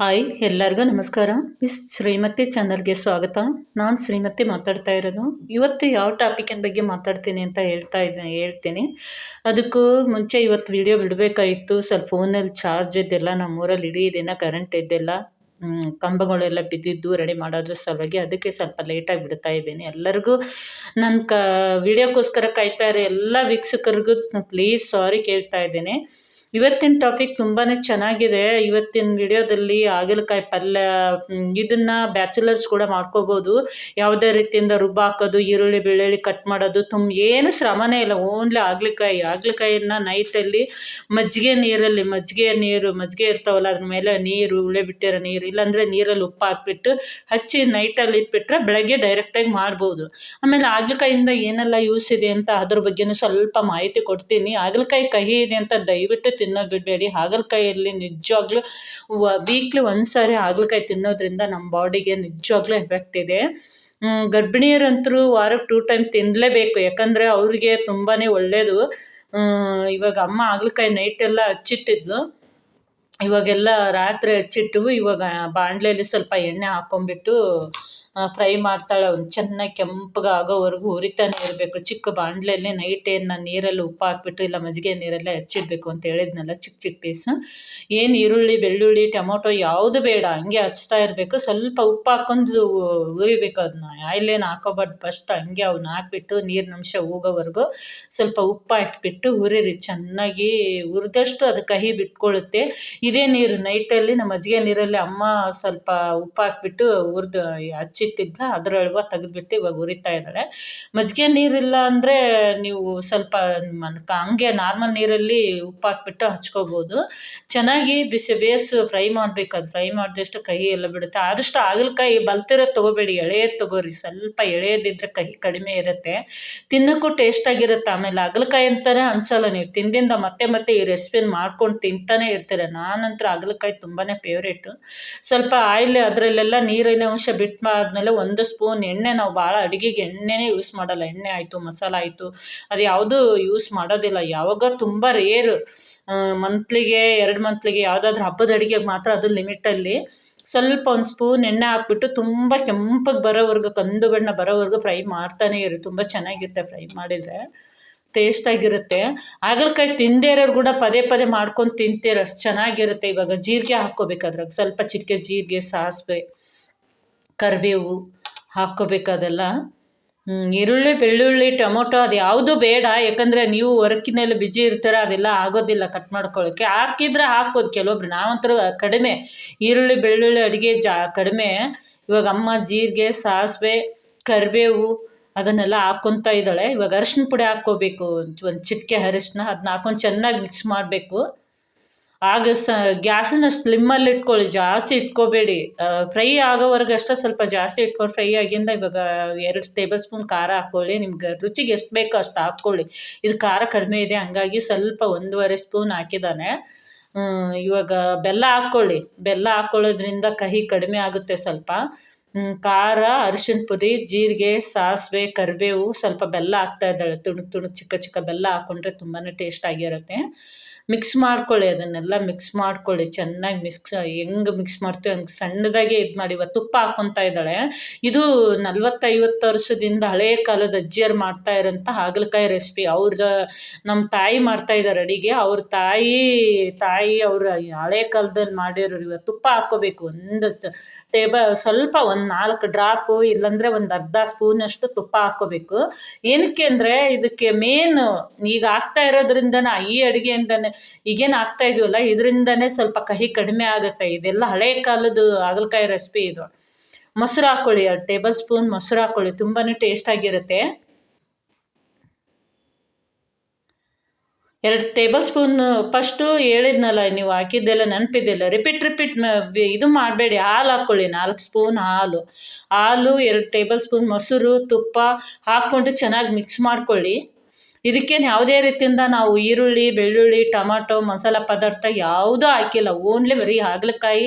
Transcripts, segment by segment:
Hi, ಎಲ್ಲರಿಗೂ ನಮಸ್ಕಾರ. Miss Shrimati ಚಾನಲ್ಗೆ ಸ್ವಾಗತ. ನಾನು ಶ್ರೀಮತಿ ಮಾತಾಡ್ತಾ ಇರೋದು. ಇವತ್ತು ಯಾವ ಟಾಪಿಕಿನ ಬಗ್ಗೆ ಮಾತಾಡ್ತೀನಿ ಅಂತ ಹೇಳ್ತಾ ಇದ್ದೆ ಹೇಳ್ತೀನಿ. ಅದಕ್ಕೂ ಮುಂಚೆ ಇವತ್ತು ವಿಡಿಯೋ ಬಿಡಬೇಕಾಯಿತು. ಸ್ವಲ್ಪ ಫೋನಲ್ಲಿ ಚಾರ್ಜ್ ಇದ್ದೆಲ್ಲ. ನಮ್ಮೂರಲ್ಲಿ ಇಡೀ ದಿನ ಕರೆಂಟ್ ಇದ್ದೆಲ್ಲ. ಕಂಬಗಳೆಲ್ಲ ಬಿದ್ದಿದ್ದು ರೆಡಿ ಮಾಡೋದ್ರ ಸಲುವಾಗಿ ಅದಕ್ಕೆ ಸ್ವಲ್ಪ ಲೇಟಾಗಿ ಬಿಡ್ತಾ ಇದ್ದೀನಿ. ಎಲ್ಲರಿಗೂ ನನ್ನ ಕ ವಿಡಿಯೋಕ್ಕೋಸ್ಕರ ಕಾಯ್ತಾ ಇರೋ. ಎಲ್ಲ ವೀಕ್ಷಕರಿಗೂ ಪ್ಲೀಸ್ ಸಾರಿ ಕೇಳ್ತಾ ಇದ್ದೀನಿ. ಇವತ್ತಿನ ಟಾಪಿಕ್ ತುಂಬಾ ಚೆನ್ನಾಗಿದೆ. ಇವತ್ತಿನ ವಿಡಿಯೋದಲ್ಲಿ ಹಾಗಲಕಾಯಿ ಪಲ್ಯ ಇದನ್ನ ಬ್ಯಾಚುಲರ್ಸ್ ಕೂಡ ಮಾಡ್ಕೋಬೋದು. ಯಾವುದೇ ರೀತಿಯಿಂದ ರುಬ್ಬ ಹಾಕೋದು, ಈರುಳ್ಳಿ, ಬೆಳ್ಳುಳ್ಳಿ ಕಟ್ ಮಾಡೋದು ತುಂಬ ಏನು ಶ್ರಮನೇ ಇಲ್ಲ. ಓನ್ಲಿ ಹಾಗಲಕಾಯಿ. ಹಾಗಲಕಾಯಿನ ನೈಟಲ್ಲಿ ಮಜ್ಜಿಗೆ ನೀರಲ್ಲಿ, ಮಜ್ಜಿಗೆ ನೀರು, ಮಜ್ಜಿಗೆ ಇರ್ತಾವಲ್ಲ, ಅದ್ರ ಮೇಲೆ ನೀರು ಉಳೆ ಬಿಟ್ಟಿರೋ ನೀರು, ಇಲ್ಲಾಂದರೆ ನೀರಲ್ಲಿ ಉಪ್ಪು ಹಾಕ್ಬಿಟ್ಟು ಹಚ್ಚಿ ನೈಟಲ್ಲಿ ಇಟ್ಬಿಟ್ರೆ ಬೆಳಗ್ಗೆ ಡೈರೆಕ್ಟಾಗಿ ಮಾಡ್ಬೋದು. ಆಮೇಲೆ ಹಾಗಲಕಾಯಿಂದ ಏನೆಲ್ಲ ಯೂಸ್ ಇದೆ ಅಂತ ಅದ್ರ ಬಗ್ಗೆನೂ ಸ್ವಲ್ಪ ಮಾಹಿತಿ ಕೊಡ್ತೀನಿ. ಹಾಗಲಕಾಯಿ ಕಹಿ ಇದೆ ಅಂತ ದಯವಿಟ್ಟು ತಿನ್ನೋದು ಬಿಡಬೇಡಿ. ಹಾಗಲಕಾಯಲ್ಲಿ ನಿಜವಾಗ್ಲೂ ವೀಕ್ಲಿ ಒಂದು ಸಾರಿ ಹಾಗಲಕಾಯಿ ತಿನ್ನೋದ್ರಿಂದ ನಮ್ಮ ಬಾಡಿಗೆ ನಿಜವಾಗ್ಲೂ ಎಫೆಕ್ಟ್ ಇದೆ. ಗರ್ಭಿಣಿಯರಂತೂ ಗರ್ಭಿಣಿಯರಂತರೂ ವಾರಕ್ಕೆ ಟೂ ಟೈಮ್ ತಿನ್ನಲೇಬೇಕು ಯಾಕಂದರೆ ಅವ್ರಿಗೆ ತುಂಬಾ ಒಳ್ಳೆಯದು ಇವಾಗ ಅಮ್ಮ ಹಾಗಲಕಾಯಿ ನೈಟೆಲ್ಲ ಹಚ್ಚಿಟ್ಟಿದ್ಲು. ಇವಾಗೆಲ್ಲ ರಾತ್ರಿ ಹಚ್ಚಿಟ್ಟು ಇವಾಗ ಬಾಣಲೆಯಲ್ಲಿ ಸ್ವಲ್ಪ ಎಣ್ಣೆ ಹಾಕ್ಕೊಂಬಿಟ್ಟು ಫ್ರೈ ಮಾಡ್ತಾಳೆ. ಒಂದು ಚೆನ್ನಾಗಿ ಕೆಂಪಗೆ ಆಗೋವರೆಗೂ ಹುರಿತಾನೆ ಇರಬೇಕು. ಚಿಕ್ಕ ಬಾಣಲೆಯಲ್ಲಿ ನೈಟ್ ನೀರಲ್ಲಿ ಉಪ್ಪು ಹಾಕ್ಬಿಟ್ಟು ಇಲ್ಲ ಮಜ್ಜಿಗೆ ನೀರಲ್ಲೇ ಹಚ್ಚಿಡ್ಬೇಕು ಅಂತ ಹೇಳಿದ್ನಲ್ಲ ಚಿಕ್ಕ ಚಿಕ್ಕ ಪೀಸು ಏನು ಈರುಳ್ಳಿ, ಬೆಳ್ಳುಳ್ಳಿ, ಟೊಮೊಟೊ ಯಾವುದು ಬೇಡ, ಹಂಗೆ ಹಚ್ತಾ ಇರಬೇಕು. ಸ್ವಲ್ಪ ಉಪ್ಪು ಹಾಕೊಂಡು ಉರಿಬೇಕು ಅದನ್ನ ಆಯಿಲೇನು ಹಾಕೋಬಾರ್ದು ಫಸ್ಟ್ ಹಂಗೆ ಅವನ್ನ ಹಾಕ್ಬಿಟ್ಟು ನೀರಿನ ಅಂಶ ಹೋಗೋವರೆಗೂ ಸ್ವಲ್ಪ ಉಪ್ಪು ಹಾಕ್ಬಿಟ್ಟು ಹುರಿರಿ ಚೆನ್ನಾಗಿ ಹುರಿದಷ್ಟು ಅದು ಕಹಿ ಬಿಟ್ಕೊಳ್ಳುತ್ತೆ ಇದೇ ನೀರು ನೈಟಲ್ಲಿ ನಮ್ಮ ಮಜ್ಜಿಗೆ ನೀರಲ್ಲಿ ಅಮ್ಮ ಸ್ವಲ್ಪ ಉಪ್ಪು ಹಾಕ್ಬಿಟ್ಟು ಹುರಿದು ಹಚ್ಚಿಟ್ಟಿದ್ಲ ಅದರೊಳಗೆ ತೆಗೆದ್ಬಿಟ್ಟು ಇವಾಗ ಉರಿತಾ ಇದ್ದಾಳೆ. ಮಜ್ಜಿಗೆ ನೀರಿಲ್ಲ ಅಂದರೆ ನೀವು ಸ್ವಲ್ಪ ಹಂಗೆ ನಾರ್ಮಲ್ ನೀರಲ್ಲಿ ಉಪ್ಪು ಹಾಕ್ಬಿಟ್ಟು ಹಚ್ಕೋಬೋದು. ಚೆನ್ನಾಗಿ ಬಿಸಿ ಬೇಸ್ ಫ್ರೈ ಮಾಡಬೇಕು, ಅದು ಫ್ರೈ ಮಾಡಿದಷ್ಟು ಕಹಿ ಎಲ್ಲ ಬಿಡುತ್ತೆ. ಆದಷ್ಟು ಹಾಗಲಕಾಯಿ ಬಲ್ತಿರೋದು ತೊಗೋಬೇಡಿ ಎಳೆಯದು ತಗೋರಿ. ಸ್ವಲ್ಪ ಎಳೆಯದಿದ್ರೆ ಕಹಿ ಕಡಿಮೆ ಇರುತ್ತೆ. ತಿನ್ನೋಕ್ಕೂ ಟೇಸ್ಟಾಗಿರುತ್ತೆ ಆಮೇಲೆ ಹಾಗಲಕಾಯಿ ಅಂತಾನೆ ಅನ್ಸಲ್ಲ ನೀವು. ತಿಂದಿಂದ ಮತ್ತೆ ಮತ್ತೆ ಈ ರೆಸಿಪಿನ ಮಾಡ್ಕೊಂಡು ತಿಂತಾನೆ ಇರ್ತೀರ. ನಾನಂತರ ಹಾಗಲಕಾಯಿ ತುಂಬಾ ಫೇವ್ರೇಟು. ಸ್ವಲ್ಪ ಆಯಿಲ್ ಅದರಲ್ಲೆಲ್ಲ ನೀರಿನ ಅಂಶ ಬಿಟ್ಟು ಆದಮೇಲೆ ಒಂದು ಸ್ಪೂನ್ ಎಣ್ಣೆ ನಾವು ಭಾಳ ಅಡುಗೆಗೆ ಎಣ್ಣೆನೇ ಯೂಸ್ ಮಾಡಲ್ಲ. ಎಣ್ಣೆ ಆಯಿತು, ಮಸಾಲ ಆಯಿತು, ಅದು ಯಾವುದೂ ಯೂಸ್ ಮಾಡೋದಿಲ್ಲ. ಯಾವಾಗ ತುಂಬ ರೇರ್ ಮಂತ್ಲಿಗೆ ಎರಡು ಮಂತ್ಲಿಗೆ ಯಾವುದಾದ್ರೂ ಹಬ್ಬದ ಅಡುಗೆಗೆ ಮಾತ್ರ ಅದು ಲಿಮಿಟಲ್ಲಿ ಸ್ವಲ್ಪ ಒಂದು ಸ್ಪೂನ್ ಎಣ್ಣೆ ಹಾಕ್ಬಿಟ್ಟು ತುಂಬ ಕೆಂಪಗೆ ಬರೋವರೆಗೂ, ಕಂದು ಬಣ್ಣ ಬರೋವರೆಗೂ ಫ್ರೈ ಮಾಡ್ತಾನೆ ಇರು. ತುಂಬ ಚೆನ್ನಾಗಿರುತ್ತೆ ಫ್ರೈ ಮಾಡಿದರೆ. ಟೇಸ್ಟಾಗಿರುತ್ತೆ ಹಾಗಲಕಾಯಿ ತಿಂದೇ ಇರೋರು ಕೂಡ ಪದೇ ಪದೇ ಮಾಡ್ಕೊಂಡು ತಿಂತೀರ. ಅಷ್ಟು ಚೆನ್ನಾಗಿರುತ್ತೆ. ಇವಾಗ ಜೀರಿಗೆ ಹಾಕ್ಕೋಬೇಕು ಸ್ವಲ್ಪ ಚಿಟಿಕೆ ಜೀರಿಗೆ, ಸಾಸಿವೆ ಕರಿಬೇವು ಹಾಕ್ಕೋಬೇಕು ಅದೆಲ್ಲ. ಈರುಳ್ಳಿ, ಬೆಳ್ಳುಳ್ಳಿ, ಟೊಮೊಟೊ ಅದು ಯಾವುದು ಬೇಡ. ಯಾಕಂದರೆ ನೀವು ವರ್ಕಿನಲ್ಲಿ ಬಿಜಿ ಇರ್ತೀರ, ಅದೆಲ್ಲ ಆಗೋದಿಲ್ಲ ಕಟ್ ಮಾಡ್ಕೊಳ್ಳೋಕ್ಕೆ ಹಾಕಿದ್ರೆ ಹಾಕ್ಬೋದು ಕೆಲವೊಬ್ರು. ನಾವಂತರೂ ಕಡಿಮೆ ಈರುಳ್ಳಿ, ಬೆಳ್ಳುಳ್ಳಿ ಅಡುಗೆ ಜಾ, ಕಡಿಮೆ. ಇವಾಗ ಅಮ್ಮ ಜೀರಿಗೆ, ಸಾಸಿವೆ, ಕರಿಬೇವು ಅದನ್ನೆಲ್ಲ ಹಾಕ್ಕೊತಾ ಇದ್ದಾಳೆ. ಇವಾಗ ಅರಿಶಿನ ಪುಡಿ ಹಾಕ್ಕೋಬೇಕು. ಒಂದು ಚಿಟಿಕೆ ಅರಿಶಿನ ಅದನ್ನ ಹಾಕೊಂಡು ಚೆನ್ನಾಗಿ ಮಿಕ್ಸ್ ಮಾಡಬೇಕು. ಆಗ ಸ, ಗ್ಯಾಸನ್ನ ಸ್ಲಿಮ್ಮಲ್ಲಿ ಇಟ್ಕೊಳ್ಳಿ, ಜಾಸ್ತಿ ಇಟ್ಕೋಬೇಡಿ. ಫ್ರೈ ಆಗೋವರೆಗೆ ಅಷ್ಟೇ ಸ್ವಲ್ಪ ಜಾಸ್ತಿ ಇಟ್ಕೊಂಡು ಫ್ರೈ ಆಗಿಂದ ಇವಾಗ ಎರಡು ಟೇಬಲ್ ಸ್ಪೂನ್ ಖಾರ ಹಾಕ್ಕೊಳ್ಳಿ, ನಿಮ್ಗೆ ರುಚಿಗೆ ಎಷ್ಟು ಬೇಕೋ ಅಷ್ಟು ಹಾಕ್ಕೊಳ್ಳಿ. ಇದು ಖಾರ ಕಡಿಮೆ ಇದೆ, ಹಂಗಾಗಿ ಸ್ವಲ್ಪ ಒಂದೂವರೆ ಸ್ಪೂನ್ ಹಾಕಿದ್ದಾನೆ. ಇವಾಗ ಬೆಲ್ಲ ಹಾಕ್ಕೊಳ್ಳಿ. ಬೆಲ್ಲ ಹಾಕ್ಕೊಳ್ಳೋದ್ರಿಂದ ಕಹಿ ಕಡಿಮೆ ಆಗುತ್ತೆ ಸ್ವಲ್ಪ. ಖಾರ ಅರಿಶಿನ ಪುಡಿ ಜೀರಿಗೆ, ಸಾಸಿವೆ, ಕರಿಬೇವು ಸ್ವಲ್ಪ ಬೆಲ್ಲ ಹಾಕ್ತಾ ಇದ್ದಾಳೆ. ತುಣು ತುಣು ಚಿಕ್ಕ ಚಿಕ್ಕ ಬೆಲ್ಲ ಹಾಕ್ಕೊಂಡ್ರೆ ತುಂಬಾ ಟೇಸ್ಟ್ ಆಗಿರುತ್ತೆ. ಮಿಕ್ಸ್ ಮಾಡ್ಕೊಳ್ಳಿ ಅದನ್ನೆಲ್ಲ ಮಿಕ್ಸ್ ಮಾಡ್ಕೊಳ್ಳಿ. ಚೆನ್ನಾಗಿ ಮಿಕ್ಸ್ ಹೆಂಗೆ ಮಿಕ್ಸ್ ಮಾಡ್ತೀವಿ ಹಂಗೆ ಸಣ್ಣದಾಗೆ ಇದು ಮಾಡಿ. ಇವತ್ತು ತುಪ್ಪ ಹಾಕ್ಕೊತಾ ಇದ್ದಾಳೆ. ಇದು ನಲ್ವತ್ತೈವತ್ತು ವರ್ಷದಿಂದ ಹಳೆಯ ಕಾಲದ ಅಜ್ಜಿಯರು ಮಾಡ್ತಾ ಇರೋಂಥ ಹಾಗಲಕಾಯಿ ರೆಸಿಪಿ ಅವ್ರ ನಮ್ಮ ತಾಯಿ ಮಾಡ್ತಾ ಇದ್ದಾರೆ ಅಡಿಗೆ ಅವ್ರ ತಾಯಿ ತಾಯಿ ಅವ್ರ ಹಳೆ ಕಾಲದಲ್ಲಿ ಮಾಡಿರೋರು ಇವತ್ತು ತುಪ್ಪ ಹಾಕ್ಕೋಬೇಕು. ಒಂದು ಟೇಬಲ್ ಸ್ವಲ್ಪ ಒಂದು ನಾಲ್ಕು ಡ್ರಾಪು ಇಲ್ಲಾಂದರೆ ಒಂದು ಅರ್ಧ ಸ್ಪೂನಷ್ಟು ತುಪ್ಪ ಹಾಕ್ಕೋಬೇಕು. ಏನಕ್ಕೆ ಅಂದರೆ ಇದಕ್ಕೆ ಮೇನ್ ಈಗ ಆಗ್ತಾ ಇರೋದ್ರಿಂದನೇ ಈ ಅಡುಗೆಯಿಂದನೇ ಈಗೇನು ಆಗ್ತಾ ಇದೀವಲ್ಲ ಇದರಿಂದನೇ ಸ್ವಲ್ಪ ಕಹಿ ಕಡಿಮೆ ಆಗುತ್ತೆ. ಇದೆಲ್ಲ ಹಳೆ ಕಾಲದ ಹಾಗಲಕಾಯಿ ರೆಸಿಪಿ ಇದು. ಮೊಸರು ಹಾಕ್ಕೊಳ್ಳಿ ಎರಡು ಟೇಬಲ್ ಸ್ಪೂನ್ ಮೊಸರು ಹಾಕ್ಕೊಳ್ಳಿ ತುಂಬಾ ಟೇಸ್ಟಾಗಿರುತ್ತೆ ಎರಡು ಟೇಬಲ್ ಸ್ಪೂನ್ ಫಸ್ಟು ಹೇಳಿದ್ನಲ್ಲ ನೀವು ಹಾಕಿದ್ದೆಲ್ಲ ನೆನಪಿದ್ದಿಲ್ಲ. ರಿಪೀಟ್ ರಿಪೀಟ್ ಇದು ಮಾಡಬೇಡಿ. ಹಾಲು ಹಾಕ್ಕೊಳ್ಳಿ ನಾಲ್ಕು ಸ್ಪೂನ್ ಹಾಲು. ಹಾಲು, ಎರಡು ಟೇಬಲ್ ಸ್ಪೂನ್ ಮೊಸರು, ತುಪ್ಪ ಹಾಕ್ಕೊಂಡು ಚೆನ್ನಾಗಿ ಮಿಕ್ಸ್ ಮಾಡ್ಕೊಳ್ಳಿ. ಇದಕ್ಕೇನು ಯಾವುದೇ ರೀತಿಯಿಂದ ನಾವು ಈರುಳ್ಳಿ, ಬೆಳ್ಳುಳ್ಳಿ, ಟೊಮಾಟೊ, ಮಸಾಲ ಪದಾರ್ಥ ಯಾವುದೂ ಹಾಕಿಲ್ಲ. ಓನ್ಲಿ ಬರೀ ಹಾಗಲಕಾಯಿ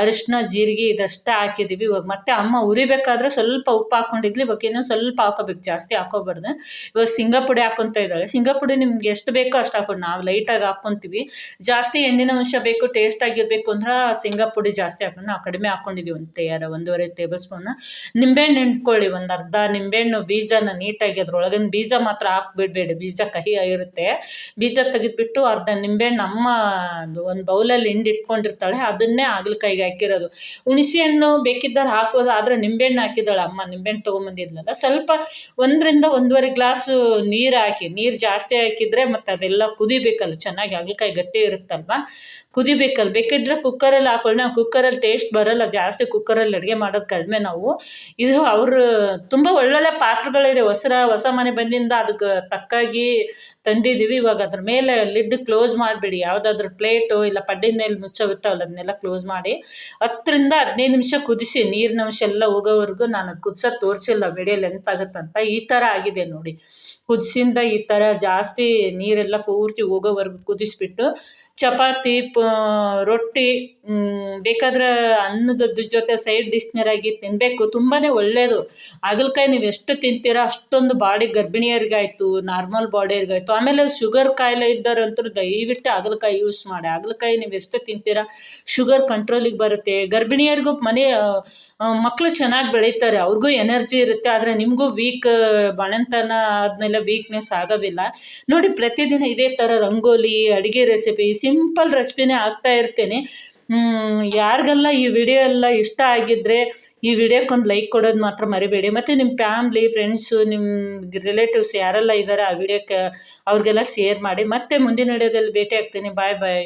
ಅರಿಶಿನ ಜೀರಿಗೆ ಇದಷ್ಟೇ ಹಾಕಿದ್ದೀವಿ ಇವಾಗ ಮತ್ತೆ ಅಮ್ಮ ಉರಿಬೇಕಾದ್ರೆ ಸ್ವಲ್ಪ ಉಪ್ಪು ಹಾಕೊಂಡಿದ್ಲಿ. ಇವಾಗ ಇನ್ನೂ ಸ್ವಲ್ಪ ಹಾಕೋಬೇಕು. ಜಾಸ್ತಿ ಹಾಕೋಬಾರ್ದು. ಇವಾಗ ಶೇಂಗಾ ಹಾಕೊತ ಇದ್ದಾಳೆ. ಸಿಂಗಾಪುಡಿ ನಿಮ್ಗೆ ಎಷ್ಟು ಬೇಕೋ ಅಷ್ಟು ಹಾಕೊಂಡು ನಾವು ಲೈಟಾಗಿ ಹಾಕ್ಕೊತೀವಿ ಜಾಸ್ತಿ ಎಣ್ಣಿನ ಅಂಶ ಬೇಕು ಟೇಸ್ಟ್ ಆಗಿರಬೇಕು ಅಂದ್ರೆ ಶೇಂಗಾ ಪುಡಿ ಜಾಸ್ತಿ ಹಾಕೊಂಡು ನಾವು ಕಡಿಮೆ ಹಾಕ್ಕೊಂಡಿದ್ದೀವಿ ಒಂದು ತಯಾರ ಒಂದೂವರೆ ಟೇಬಲ್ ಸ್ಪೂನ್ ನಿಂಬೆಹಣ್ಣು ಹಿಂಡ್ಕೊಳ್ಳಿ. ಒಂದು ಅರ್ಧ ನಿಂಬೆಹಣ್ಣು ಬೀಜನ ನೀಟಾಗಿ ಅದ್ರೊಳಗಿನ ಬೀಜ ಮಾತ್ರ ಹಾಕ್ಬಿಡ್ಬೇಡಿ. ಬೀಜ ಕಹಿ ಆಗಿರುತ್ತೆ. ಬೀಜ ತೆಗೆದುಬಿಟ್ಟು ಅರ್ಧ ನಿಂಬೆಹಣ್ಣು ಅಮ್ಮ ಒಂದು ಬೌಲಲ್ಲಿ ಹಿಂಡಿ ಇಟ್ಕೊಂಡಿರ್ತಾಳೆ, ಅದನ್ನೇ ಹಾಗಲಕಾಯಿಗೆ ಹಾಕಿರೋದು. ಹುಣಸೆ ಹಣ್ಣು ಬೇಕಿದ್ದಾರೆ ಹಾಕೋದು ಆದರೆ ನಿಂಬೆಹಣ್ಣು ಹಾಕಿದ್ದಾಳೆ ಅಮ್ಮ. ನಿಂಬೆಹಣ್ಣು ತೊಗೊಂಬಂದಿದ್ಲಲ್ಲ ಸ್ವಲ್ಪ ಒಂದರಿಂದ ಒಂದೂವರೆ ಗ್ಲಾಸು ನೀರು ಹಾಕಿ, ನೀರು ಜಾಸ್ತಿ ಹಾಕಿದರೆ ಮತ್ತು ಅದೆಲ್ಲ ಕುದಿಬೇಕಲ್ಲ, ಚೆನ್ನಾಗಿ ಹಾಗಲಕಾಯಿ ಗಟ್ಟಿ ಇರುತ್ತಲ್ವ? ಕುದಿಬೇಕಲ್ಲ, ಬೇಕಿದ್ರೆ ಕುಕ್ಕರಲ್ಲಿ ಹಾಕೊಳ್ಳಿ. ನಾವು ಕುಕ್ಕರಲ್ಲಿ ಟೇಸ್ಟ್ ಬರೋಲ್ಲ, ಜಾಸ್ತಿ ಕುಕ್ಕರಲ್ಲಿ ಅಡುಗೆ ಮಾಡೋದು ಕಡಿಮೆ ನಾವು. ಇದು ಅವರು ತುಂಬ ಒಳ್ಳೊಳ್ಳೆ ಪಾತ್ರೆಗಳಿದೆ ಹೊಸ ಹೊಸ ಮನೆ ಬಂದಿಂದ ಅದಕ್ಕೆ ತಕ್ಕಾಗಿ ತಂದಿದ್ದೀವಿ ಇವಾಗ ಅದ್ರ ಮೇಲೆ ಲಿಡ್ ಕ್ಲೋಸ್ ಮಾಡಿಬಿಡಿ. ಯಾವುದಾದ್ರೂ ಪ್ಲೇಟು ಇಲ್ಲ ಪಡ್ಡಿನ ಮೇಲೆ ಮುಚ್ಚೋಗಿರ್ತಾವಲ್ಲ ಅದನ್ನೆಲ್ಲ ಕ್ಲೋಸ್ ಮಾಡಿ ಹತ್ತರಿಂದ ಹದಿನೈದು ನಿಮಿಷ ಕುದಿಸಿ, ನೀರಿನ ಅಂಶ ಎಲ್ಲ ಹೋಗೋವರೆಗೂ ನಾನು ಅದು ತೋರಿಸಿಲ್ಲ ವಿಡಿಯೋ ಲೆಂತ್ ಆಗುತ್ತಂತ. ಈ ಥರ ಆಗಿದೆ ನೋಡಿ. ಕುದಿಸಿಂದ ಈ ಥರ ಜಾಸ್ತಿ ನೀರೆಲ್ಲ ಪೂರ್ತಿ ಹೋಗೋವರೆಗೂ ಕುದಿಸ್ಬಿಟ್ಟು ಚಪಾತಿ, ಪ, ರೊಟ್ಟಿ ಬೇಕಾದ್ರೆ ಅನ್ನದ ಜೊತೆ ಸೈಡ್ ಡಿಶ್ನರಾಗಿ ತಿನ್ನಬೇಕು ತುಂಬಾ ಒಳ್ಳೆಯದು ಹಾಗಲಕಾಯಿ ನೀವು ಎಷ್ಟು ತಿಂತೀರಾ ಅಷ್ಟೊಂದು ಬಾಡಿ ಗರ್ಭಿಣಿಯರಿಗಾಯಿತು ನಾರ್ಮಲ್ ಬಾಡಿಯವ್ರಿಗಾಯ್ತು ಆಮೇಲೆ ಶುಗರ್ ಕಾಯಿಲೆ ಇದ್ದವರಂತೂ ದಯವಿಟ್ಟು ಹಾಗಲಕಾಯಿ ಯೂಸ್ ಮಾಡಿ. ಹಾಗಲಕಾಯಿ ನೀವು ಎಷ್ಟು ತಿಂತೀರಾ? ಶುಗರ್ ಕಂಟ್ರೋಲಿಗೆ ಬರುತ್ತೆ. ಗರ್ಭಿಣಿಯರಿಗೂ ಮನೆ ಮಕ್ಕಳು ಚೆನ್ನಾಗಿ ಬೆಳೀತಾರೆ. ಅವ್ರಿಗೂ ಎನರ್ಜಿ ಇರುತ್ತೆ. ಆದರೆ ನಿಮಗೂ ವೀಕ್ ಬಾಣಂತನ ಆದಮೇಲೆ ವೀಕ್ನೆಸ್ ಆಗೋದಿಲ್ಲ. ನೋಡಿ, ಪ್ರತಿದಿನ ಇದೇ ಥರ ರಂಗೋಲಿ, ಅಡುಗೆ ರೆಸಿಪಿ ಸಿಂಪಲ್ ರೆಸಿಪಿನೇ ಹಾಕ್ತಾ ಇರ್ತೀನಿ. ಯಾರಿಗೆಲ್ಲ ಈ ವಿಡಿಯೋ ಎಲ್ಲ ಇಷ್ಟ ಆಗಿದ್ರೆ ಈ ವಿಡಿಯೋಕ್ಕೊಂದು ಲೈಕ್ ಕೊಡೋದು ಮಾತ್ರ ಮರಿಬೇಡಿ. ಮತ್ತು ನಿಮ್ಮ ಫ್ಯಾಮ್ಲಿ ಫ್ರೆಂಡ್ಸು ನಿಮ್ಮ ರಿಲೇಟಿವ್ಸ್ ಯಾರೆಲ್ಲ ಇದ್ದಾರೆ ಆ ವಿಡಿಯೋಕ್ಕೆ ಅವ್ರಿಗೆಲ್ಲ ಶೇರ್ ಮಾಡಿ. ಮತ್ತೆ ಮುಂದಿನ ವಿಡಿಯೋದಲ್ಲಿ ಭೇಟಿ ಆಗ್ತೀನಿ. ಬಾಯ್ ಬಾಯ್